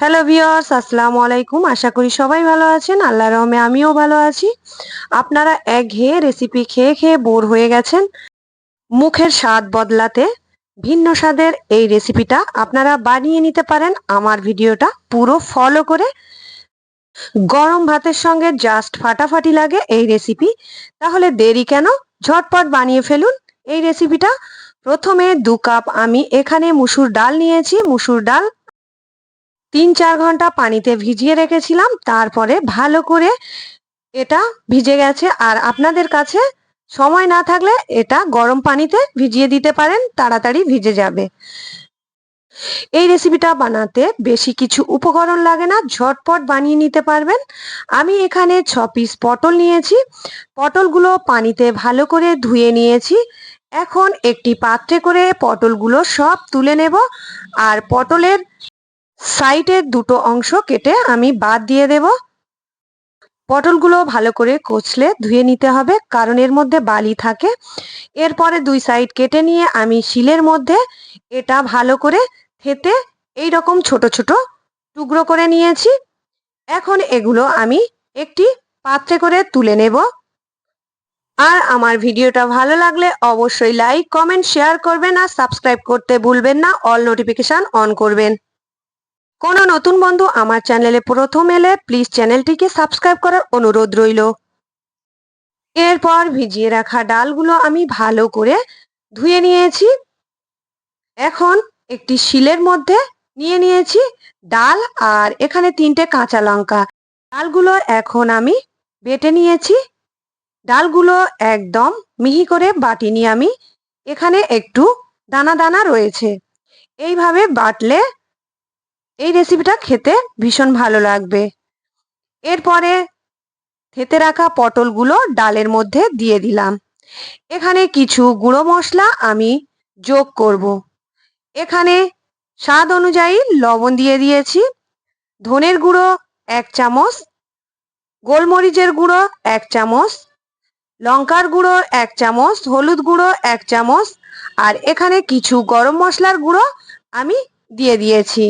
Hello viewers আসসালামু আলাইকুম। আশা করি সবাই ভালো আছেন। আল্লাহ রহমে আমিও ভালো আছি। আপনারা এক ঘেয়ে রেসিপি খেয়ে খেয়ে বোর হয়ে গেছেন। মুখের স্বাদ বদলাতে ভিন্ন স্বাদের এই রেসিপিটা আপনারা বানিয়ে নিতে পারেন। আমার ভিডিওটা পুরো ফলো করে গরম ভাতের সঙ্গে জাস্ট ফাটাফাটি লাগে এই রেসিপি তাহলে দেরি কেন? ঝটপট বানিয়ে ফেলুন এই রেসিপিটা প্রথমে দু কাপ আমি এখানে মুসুর ডাল নিয়েছি। মুসুর ডাল তিন চার ঘণ্টা পানিতে ভিজিয়ে রেখেছিলাম, তারপরে ভালো করে এটা ভিজে গেছে। আর আপনাদের কাছে সময় না থাকলে এটা গরম পানিতে ভিজিয়ে দিতে পারেন, তাড়াতাড়ি ভিজে যাবে। এই রেসিপিটা বানাতে বেশি কিছু উপকরণ লাগে না, ঝটপট বানিয়ে নিতে পারবেন। আমি এখানে ছ পিস পটল নিয়েছি। পটলগুলো পানিতে ভালো করে ধুয়ে নিয়েছি। এখন একটি পাত্রে করে পটলগুলো সব তুলে নেব। আর পটলের সাইডের দুটো অংশ কেটে আমি বাদ দিয়ে দেব। পটলগুলো ভালো করে কচলে ধুয়ে নিতে হবে, কারণ এর মধ্যে বালি থাকে। এরপরে দুই সাইড কেটে নিয়ে আমি শিলের মধ্যে এটা ভালো করে থেতে এই রকম ছোট ছোট টুকরো করে নিয়েছি। এখন এগুলো আমি একটি পাত্রে করে তুলে নেব। আর আমার ভিডিওটা ভালো লাগলে অবশ্যই লাইক, কমেন্ট, শেয়ার করবেন আর সাবস্ক্রাইব করতে ভুলবেন না। অল নোটিফিকেশান অন করবেন। কোনো নতুন বন্ধু আমার চ্যানেলে প্রথম এলে প্লিজ চ্যানেলটিকে সাবস্ক্রাইব করার অনুরোধ রইল। এরপর ভিজিয়ে রাখা ডালগুলো আমি ভালো করে ধুয়ে নিয়েছি। এখন একটি শিলের মধ্যে নিয়ে নিয়েছি ডাল আর এখানে তিনটে কাঁচা লঙ্কা। ডালগুলো এখন আমি বেটে নিয়েছি। ডালগুলো একদম মিহি করে বাটিনি আমি। এখানে একটু দানা দানা রয়েছে। এইভাবে বাটলে এই রেসিপিটা খেতে ভীষণ ভালো লাগবে। এরপরে থেতে রাখা পটলগুলো ডালের মধ্যে দিয়ে দিলাম। এখানে কিছু গুঁড়ো মশলা আমি যোগ করব। এখানে স্বাদ অনুযায়ী লবণ দিয়ে দিয়েছি। ধনের গুঁড়ো এক চামচ, গোলমরিচের গুঁড়ো এক চামচ, লঙ্কার গুঁড়ো এক চামচ, হলুদ গুঁড়ো এক চামচ, আর এখানে কিছু গরম মশলার গুঁড়ো আমি দিয়ে দিয়েছি।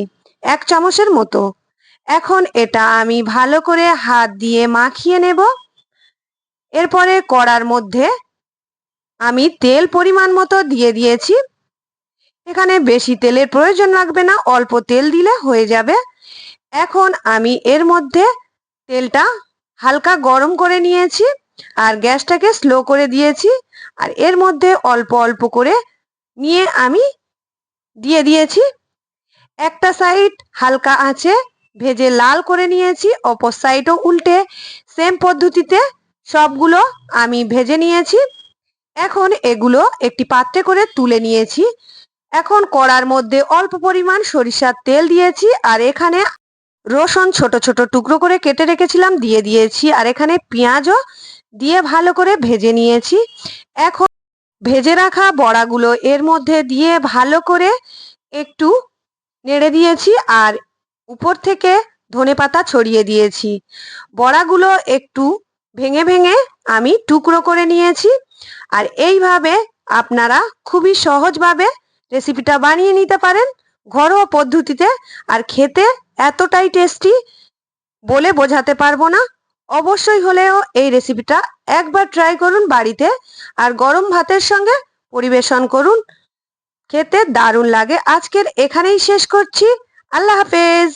এক চামচের মতো। এখন এটা আমি ভালো করে হাত দিয়ে মাখিয়ে নেব। এরপরে কড়ার মধ্যে আমি তেল পরিমাণ মতো দিয়ে দিয়েছি। এখানে বেশি তেলের প্রয়োজন লাগবে না, অল্প তেল দিলে হয়ে যাবে। এখন আমি এর মধ্যে তেলটা হালকা গরম করে নিয়েছি আর গ্যাসটাকে স্লো করে দিয়েছি। আর এর মধ্যে অল্প অল্প করে নিয়ে আমি দিয়ে দিয়েছি একটা সাইড হালকা আছে ভেজে লাল করে নিয়েছি, অপর সাইডও উল্টে। সেম পদ্ধতিতে সবগুলো আমি ভেজে নিয়েছি। এখন এগুলো একটি পাত্রে করে তুলে নিয়েছি। এখন কড়ার মধ্যে অল্প পরিমাণ সরিষার তেল দিয়েছি আর এখানে রসুন ছোট ছোট টুকরো করে কেটে রেখেছিলাম, দিয়ে দিয়েছি। আর এখানে পেঁয়াজও দিয়ে ভালো করে ভেজে নিয়েছি। এখন ভেজে রাখা বড়াগুলো এর মধ্যে দিয়ে ভালো করে একটু নেড়ে দিয়েছি আর উপর থেকে ধনে পাতা ছড়িয়ে দিয়েছি। বড়াগুলো একটু ভেঙে ভেঙে আমি টুকরো করে নিয়েছি আর এইভাবে আপনারা খুবই সহজভাবে রেসিপিটা বানিয়ে নিতে পারেন ঘরোয়া পদ্ধতিতে আর খেতে এতটাই টেস্টি বলে বোঝাতে পারব না। অবশ্যই হলেও এই রেসিপিটা একবার ট্রাই করুন বাড়িতে আর গরম ভাতের সঙ্গে পরিবেশন করুন। খেতে দারুণ লাগে। আজকের এখানেই শেষ করছি। আল্লাহ হাফেজ।